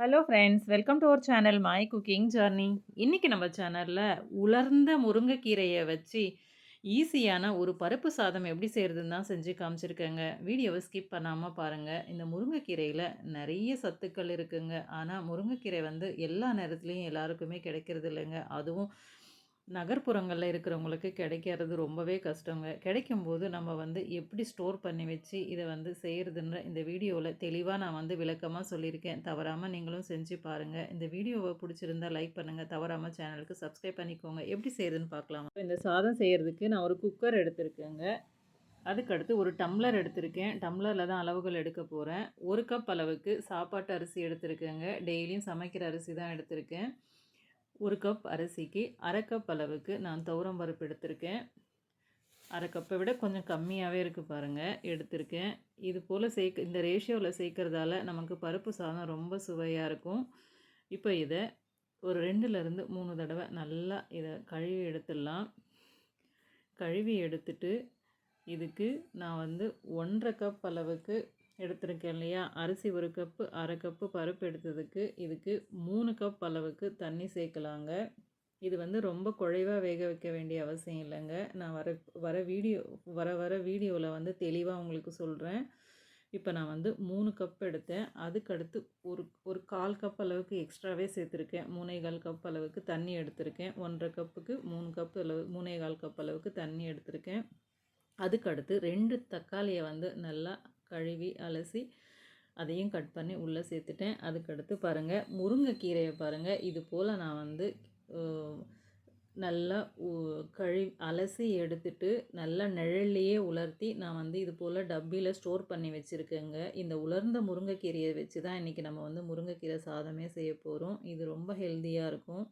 Hello friends welcome to our channel my cooking journey இன்றைக்கி நம்ம சேனலில் உலர்ந்த முருங்கைக்கீரையை வச்சு ஈஸியான ஒரு பருப்பு சாதம் எப்படி செய்கிறதுன்னு தான் செஞ்சு காமிச்சிருக்கேங்க. வீடியோவை ஸ்கிப் பண்ணாமல் பாருங்கள் இந்த முருங்கைக்கீரையில் நிறைய சத்துக்கள் இருக்குங்க. ஆனால் முருங்கைக்கீரை வந்து எல்லா நேரத்துலையும் எல்லாருக்குமே கிடைக்கிறது இல்லைங்க அதுவும் நகர்ப்புறங்களில் இருக்கிறவங்களுக்கு கிடைக்கிறது ரொம்பவே கஷ்டங்க. கிடைக்கும்போது நம்ம வந்து எப்படி ஸ்டோர் பண்ணி வச்சு இதை வந்து செய்கிறதுன்ற இந்த வீடியோவில் தெளிவாக நான் வந்து விளக்கமாக சொல்லியிருக்கேன். தவறாமல் நீங்களும் செஞ்சு பாருங்கள் இந்த வீடியோவை பிடிச்சிருந்தா லைக் பண்ணுங்கள் தவறாமல் சேனலுக்கு சப்ஸ்கிரைப் பண்ணிக்கோங்க. எப்படி செய்கிறதுன்னு பார்க்கலாம். இந்த சாதம் செய்கிறதுக்கு நான் ஒரு குக்கர் எடுத்திருக்கேங்க. அதுக்கடுத்து ஒரு டம்ளர் எடுத்திருக்கேன். டம்ளரில் தான் அளவுகள் எடுக்க போகிறேன் ஒரு கப் அளவுக்கு சாப்பாட்டு அரிசி எடுத்திருக்கேங்க. டெய்லியும் சமைக்கிற அரிசி தான் எடுத்திருக்கேன். ஒரு கப் அரிசிக்கு அரை கப் அளவுக்கு நான் துவரம் பருப்பு எடுத்திருக்கேன். அரை கப்பை விட கொஞ்சம் கம்மியாகவே இருக்குது பாருங்கள் எடுத்திருக்கேன். இது போல் சேர்க்க இந்த ரேஷியோவில் சேர்க்குறதால நமக்கு பருப்பு சாதம் ரொம்ப சுவையாக இருக்கும். இப்போ இதை ஒரு ரெண்டுலேருந்து மூணு தடவை நல்லா இதை கழுவி எடுத்துடலாம். கழுவி எடுத்துட்டு இதுக்கு நான் வந்து ஒன்றரை கப் அளவுக்கு எடுத்திருக்கேன் இல்லையா? அரிசி ஒரு கப்பு அரை கப்பு பருப்பு எடுத்ததுக்கு இதுக்கு மூணு கப் அளவுக்கு தண்ணி சேர்க்கலாங்க. இது வந்து ரொம்ப குழைவாக வேக வைக்க வேண்டிய அவசியம் இல்லைங்க. நான் வர வர வீடியோ வர வர வீடியோவில் வந்து தெளிவாக உங்களுக்கு சொல்கிறேன் இப்போ நான் வந்து மூணு கப் எடுத்தேன். அதுக்கடுத்து ஒரு ஒரு கால் கப் அளவுக்கு எக்ஸ்ட்ராவே சேர்த்துருக்கேன். மூணே கால் கப் அளவுக்கு தண்ணி எடுத்திருக்கேன். ஒன்றரை கப்புக்கு மூணு கப் அளவு மூணே கால் கப் அளவுக்கு தண்ணி எடுத்திருக்கேன். அதுக்கடுத்து ரெண்டு தக்காளியை வந்து நல்லா கழுவி அலசி அதையும் கட் பண்ணி உள்ளே சேர்த்துட்டேன். அதுக்கடுத்து பாருங்கள் முருங்கைக்கீரையை பாருங்கள் இது போல் நான் வந்து நல்லா கழி அலசி எடுத்துட்டு நல்லா நிழல்லையே உலர்த்தி நான் வந்து இது போல் டப்பியில் ஸ்டோர் பண்ணி வச்சுருக்கேங்க. இந்த உலர்ந்த முருங்கைக்கீரையை வச்சு தான் இன்றைக்கி நம்ம வந்து முருங்கைக்கீரை சாதமே செய்ய போகிறோம் இது ரொம்ப ஹெல்த்தியாக இருக்கும்.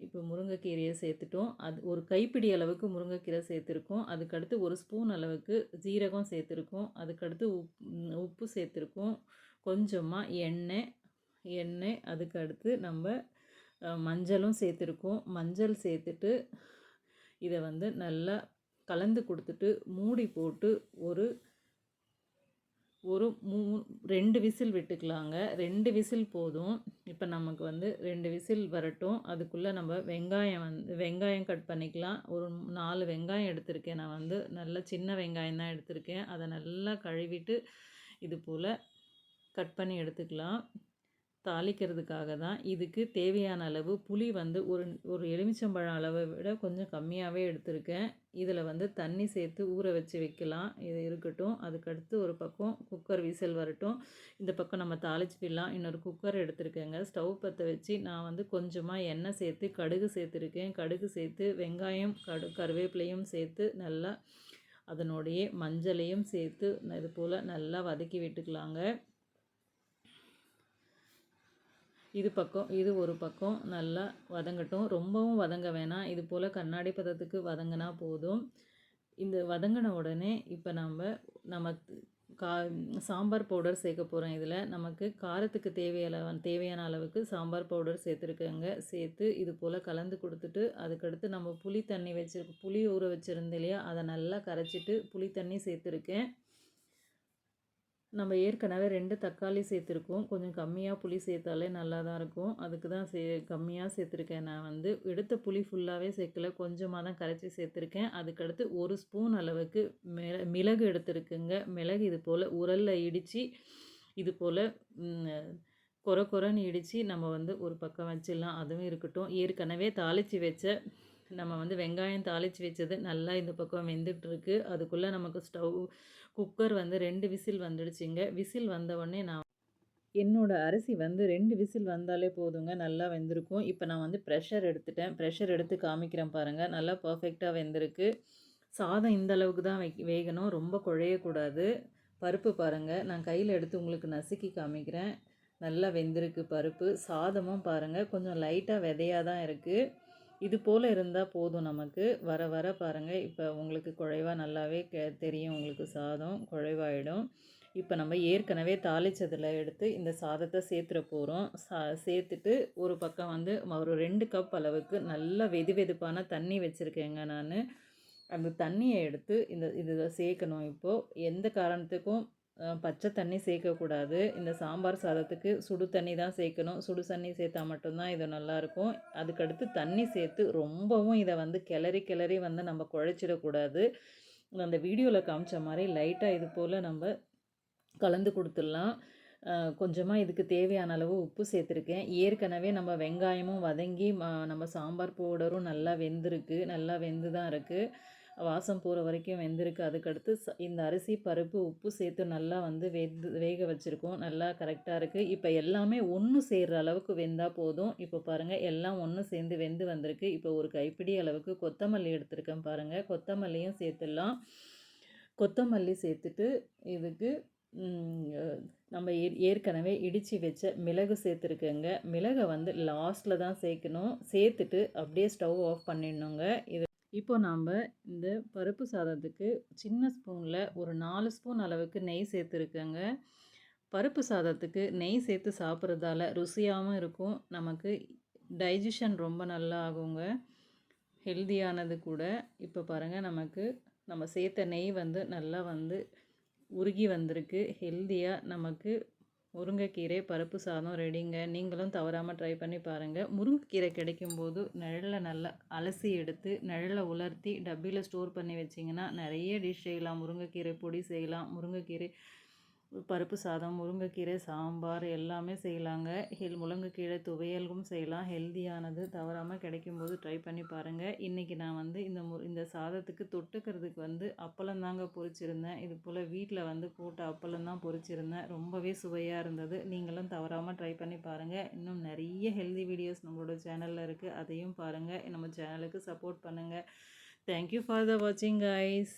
இப்போ முருங்கைக்கீரையை சேர்த்துட்டோம். அது ஒரு கைப்பிடி அளவுக்கு முருங்கைக்கீரை சேர்த்துருக்கோம். அதுக்கடுத்து ஒரு ஸ்பூன் அளவுக்கு ஜீரகம் சேர்த்துருக்கோம். அதுக்கடுத்து உப் உப்பு சேர்த்துருக்கோம். கொஞ்சமாக எண்ணெய் எண்ணெய் அதுக்கடுத்து நம்ம மஞ்சளும் சேர்த்துருக்கோம். மஞ்சள் சேர்த்துட்டு இதை வந்து நல்லா கலந்து கொடுத்துட்டு மூடி போட்டு ஒரு ஒரு மூ ரெண்டு விசில் விட்டுக்கலாங்க. ரெண்டு விசில் போதும். இப்போ நமக்கு வந்து ரெண்டு விசில் வரட்டும். அதுக்குள்ளே நம்ம வெங்காயம் வந்து வெங்காயம் கட் பண்ணிக்கலாம். ஒரு நாலு வெங்காயம் எடுத்திருக்கேன். நான் வந்து நல்ல சின்ன வெங்காயம் தான் எடுத்திருக்கேன். அதை நல்லா கழுவிட்டு இது போல் கட் பண்ணி எடுத்துக்கலாம். தாளிக்கிறதுக்காக தான் இதுக்கு தேவையான அளவு புளி வந்து ஒரு ஒரு எலுமிச்சம்பழம் அளவை விட கொஞ்சம் கம்மியாகவே எடுத்திருக்கேன். இதில் வந்து தண்ணி சேர்த்து ஊற வச்சு வைக்கலாம். இது இருக்கட்டும். அதுக்கடுத்து ஒரு பக்கம் குக்கர் விசில் வரட்டும். இந்த பக்கம் நம்ம தாளிச்சுக்கலாம். இன்னொரு குக்கர் எடுத்திருக்கேங்க. ஸ்டவ் பற்ற வச்சு நான் வந்து கொஞ்சமாக எண்ணெய் சேர்த்து கடுகு சேர்த்துருக்கேன். கடுகு சேர்த்து வெங்காயம் கடு கருவேப்பிலையும் சேர்த்து நல்லா அதனுடைய மஞ்சளையும் சேர்த்து இது போல் நல்லா வதக்கி விட்டுக்கலாங்க. இது பக்கம் இது ஒரு பக்கம் நல்லா வதங்கட்டும். ரொம்பவும் வதங்க வேணாம். இது போல் கண்ணாடி பதத்துக்கு வதங்கினா போதும். இந்த வதங்கின உடனே இப்போ நம்ம நம்ம கா சாம்பார் பவுடர் சேர்க்க போகிறோம் இதில். நமக்கு காரத்துக்கு தேவையான தேவையான அளவுக்கு சாம்பார் பவுடர் சேர்த்துருக்கேங்க. சேர்த்து இது போல் கலந்து கொடுத்துட்டு அதுக்கடுத்து நம்ம புளி தண்ணி வச்சுருக்கு புளி ஊற வச்சுருந்தோம் இல்லையா? அதை நல்லா கரைச்சிட்டு புளி தண்ணி சேர்த்துருக்கேன். நம்ம ஏற்கனவே ரெண்டு தக்காளி சேர்த்துருக்கோம். கொஞ்சம் கம்மியாக புளி சேர்த்தாலே நல்லா தான் இருக்கும். அதுக்கு தான் சே கம்மியாக சேர்த்துருக்கேன். நான் வந்து எடுத்த புளி ஃபுல்லாகவே சேர்க்கல. கொஞ்சமாக தான் கரைச்சி சேர்த்துருக்கேன். அதுக்கடுத்து ஒரு ஸ்பூன் அளவுக்கு மிள மிளகு எடுத்துருக்குங்க. மிளகு இது போல் உரலில் இடித்து இது போல் கொர கொரன்னு இடித்து நம்ம வந்து ஒரு பக்கம் வச்சிடலாம். அதுவும் இருக்கட்டும். ஏற்கனவே தாளித்து வச்ச நம்ம வந்து வெங்காயம் தாளித்து வச்சது நல்லா இந்த பக்கம் வெந்துட்டுருக்கு அதுக்குள்ளே நமக்கு ஸ்டவ் குக்கர் வந்து ரெண்டு விசில் வந்துடுச்சுங்க. விசில் வந்தவொடனே நான் என்னோடய அரிசி வந்து ரெண்டு விசில் வந்தாலே போதுங்க நல்லா வெந்திருக்கும். இப்போ நான் வந்து ப்ரெஷர் எடுத்துட்டேன். ப்ரெஷர் எடுத்து காமிக்கிறேன் பாருங்கள் நல்லா பர்ஃபெக்டாக வெந்திருக்கு. சாதம் இந்த அளவுக்கு தான் வை வேகணும். ரொம்ப குழையக்கூடாது. பருப்பு பாருங்கள் நான் கையில் எடுத்து உங்களுக்கு நசுக்கி காமிக்கிறேன். நல்லா வெந்திருக்கு பருப்பு. சாதமும் பாருங்கள் கொஞ்சம் லைட்டாக விதையாக தான் இருக்குது இது போல் இருந்தால் போதும் நமக்கு. வர வர பாருங்கள் இப்போ உங்களுக்கு குழைவாக நல்லாவே கே தெரியும். உங்களுக்கு சாதம் குழைவாயிடும். இப்போ நம்ம ஏற்கனவே தாளித்ததில் எடுத்து இந்த சாதத்தை சேர்த்துற போகிறோம் சா சேர்த்துட்டு ஒரு பக்கம் வந்து ஒரு ரெண்டு கப் அளவுக்கு நல்ல வெது வெதுப்பான தண்ணி வச்சுருக்கேங்க நான். அந்த தண்ணியை எடுத்து இந்த இதை சேர்க்கணும் இப்போது எந்த காரணத்துக்கும் பச்சை தண்ணி சேர்க்கக்கூடாது. இந்த சாம்பார் சாதத்துக்கு சுடு தண்ணி தான் சேர்க்கணும். சுடு தண்ணி சேர்த்தா மட்டும்தான் இது நல்லாயிருக்கும். அதுக்கடுத்து தண்ணி சேர்த்து ரொம்பவும் இதை வந்து கிளறி கிளறி வந்து நம்ம குழச்சிடக்கூடாது. அந்த வீடியோவில் காமிச்ச மாதிரி லைட்டாக இது போல் நம்ம கலந்து கொடுத்துடலாம் கொஞ்சமாக இதுக்கு தேவையான அளவு உப்பு சேர்த்துருக்கேன். ஏற்கனவே நம்ம வெங்காயமும் வதங்கி நம்ம சாம்பார் பவுடரும் நல்லா வெந்திருக்கு. நல்லா வெந்து தான் இருக்குது வாசம் போகிற வரைக்கும் வெந்திருக்கு. அதுக்கடுத்து இந்த அரிசி, பருப்பு, உப்பு சேர்த்து நல்லா வந்து வெந்து வேக வச்சுருக்கோம் நல்லா கரெக்டாக இருக்குது இப்போ எல்லாமே ஒன்று சேர்கிற அளவுக்கு வெந்தால் போதும். இப்போ பாருங்கள் எல்லாம் ஒன்று சேர்ந்து வெந்து வந்திருக்கு. இப்போ ஒரு கைப்பிடி அளவுக்கு கொத்தமல்லி எடுத்திருக்கேன் பாருங்கள் கொத்தமல்லியும் சேர்த்துடலாம். கொத்தமல்லி சேர்த்துட்டு இதுக்கு நம்ம ஏ ஏற்கனவே இடித்து வச்ச மிளகு சேர்த்துருக்கேங்க. மிளகை வந்து லாஸ்ட்டில் தான் சேர்க்கணும். சேர்த்துட்டு அப்படியே ஸ்டவ் ஆஃப் பண்ணிடணுங்க. இது இப்போ நாம் இந்த பருப்பு சாதத்துக்கு சின்ன ஸ்பூனில் ஒரு நாலு ஸ்பூன் அளவுக்கு நெய் சேர்த்துருக்கேங்க. பருப்பு சாதத்துக்கு நெய் சேர்த்து சாப்பிட்றதால ருசியாகவும் இருக்கும். நமக்கு டைஜஷன் ரொம்ப நல்லா ஆகுங்க. ஹெல்தியானது கூட. இப்போ பாருங்கள் நமக்கு நம்ம சேர்த்த நெய் வந்து நல்லா வந்து உருகி வந்திருக்கு. ஹெல்தியாக நமக்கு முருங்கைக்கீரை பருப்பு சாதம் ரெடிங்க. நீங்களும் தவறாமல் ட்ரை பண்ணி பாருங்கள் முருங்கைக்கீரை கிடைக்கும்போது நிழல்ல நல்லா அலசி எடுத்து, நிழல்ல உலர்த்தி டப்பியில் ஸ்டோர் பண்ணி வச்சிங்கன்னா, நிறைய டிஷ் செய்யலாம். முருங்கைக்கீரை பொடி செய்யலாம். முருங்கைக்கீரை பருப்பு சாதம், முருங்கைக்கீரை சாம்பார் எல்லாமே செய்யலாங்க. ஹெல் முருங்கைக்கீரை துவையலும் செய்யலாம். ஹெல்தியானது. கிடைக்கும் கிடைக்கும்போது ட்ரை பண்ணி பாருங்கள் இன்றைக்கி நான் வந்து இந்த மு இந்த சாதத்துக்கு தொட்டுக்கிறதுக்கு வந்து அப்பளம் தாங்க பொரிச்சிருந்தேன். இது போல் வீட்டில் வந்து போட்ட அப்பளம் தான் பொரிச்சிருந்தேன். ரொம்பவே சுவையாக இருந்தது. நீங்களும் தவறாமல் ட்ரை பண்ணி பாருங்க. இன்னும் நிறைய ஹெல்தி வீடியோஸ் நம்மளோட சேனலில் இருக்குது அதையும் பாருங்கள் நம்ம சேனலுக்கு சப்போர்ட் பண்ணுங்கள் தேங்க் யூ ஃபார் த வாட்சிங் கைஸ்.